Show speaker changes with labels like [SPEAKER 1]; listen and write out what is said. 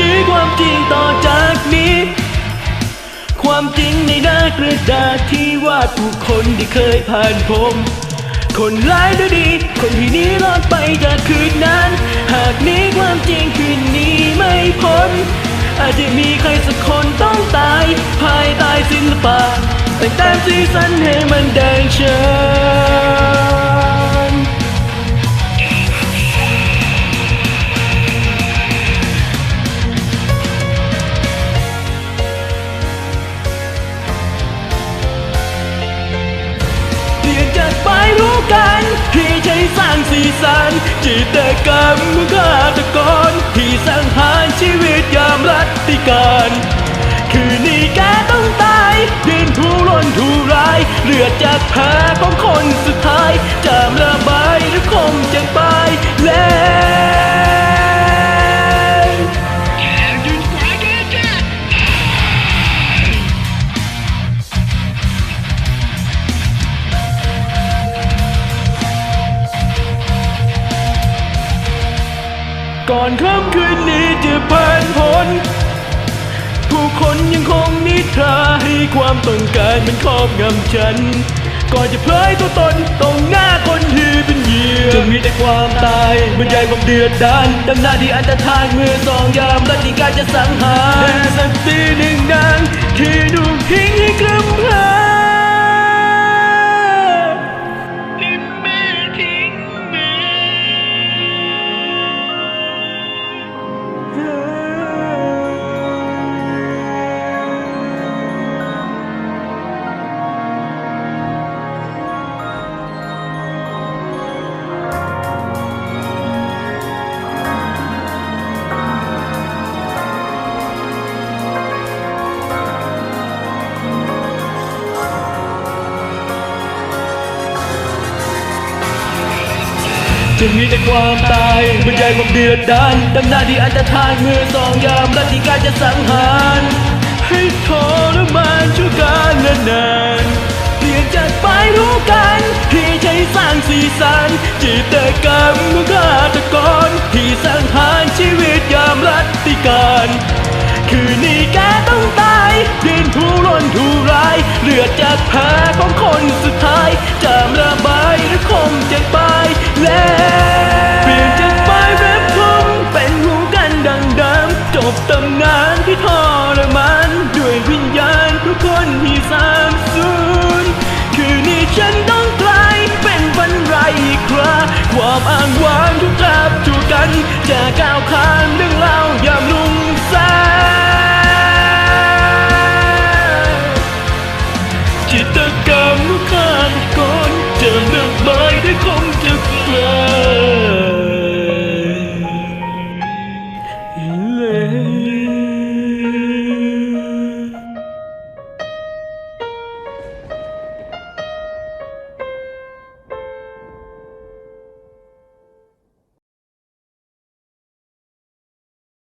[SPEAKER 1] นี่ความจริงต่อจากนี้ ความจริงในหน้ากระดาษที่วาดผู้คนที่เคยผ่านผม คนร้ายด้วยดี คนที่นี้รอดไปจากคืนนั้น หากนี้ความจริงคืนนี้ไม่พ้น อาจจะมีใครสักคนต้องตาย ภายใต้ศิลปะแต่งแต้มสีสันให้มันแดงเช กันที่ใช้สร้างสีสันจิตกรรมของฆาตกรที่สังหารชีวิตยามรัตติการ คืนนี้แกต้องตายดินทูร้นทูร้ายเลือดจากแผลของคนสุดท้าย จามระบายหรือคมจางไปแล้ว ก่อนค่ำคืนนี้จะผ่านพ้นผู้คนยังคงนิทราให้ความต้องการมันครอบงำฉัน ก่อนจะเผยตัวตนตรงหน้าคนที่เป็นเหยื่อจะมีแต่ความตายบรรยายความเดือดดานดำหน้าที่อันตรธานเมื่อสองยามรัติการจะสังหารแต่สักทีหนึ่งนางที่ถูทิ้งให้กลัมพา จะมีแต่ความตายบรรยายความเดือดดานดำหน้าที่อันตรธานมือสองยามรัติการจะสังหาร ให้ทรมานชั่วกาลนานเปลี่ยนจากไปรู้กันที่ใช้สร้างสีสันจิตกรรมของฆาตกรที่สังหารชีวิตยามรัติการ คืนนี้แกต้องตายดินผู้ร้นผู้ร้ายเลือดจากแผลของคนสุดท้าย บตำนานที่ทรมานด้วยวิญญาณทุกคนที่สามสูญคืนนี้ฉันต้องกลายเป็นบันไรคราความอ้างว้างทุกทับทุกกันจะก้าวข้ามเรื่องเล่ายายเลย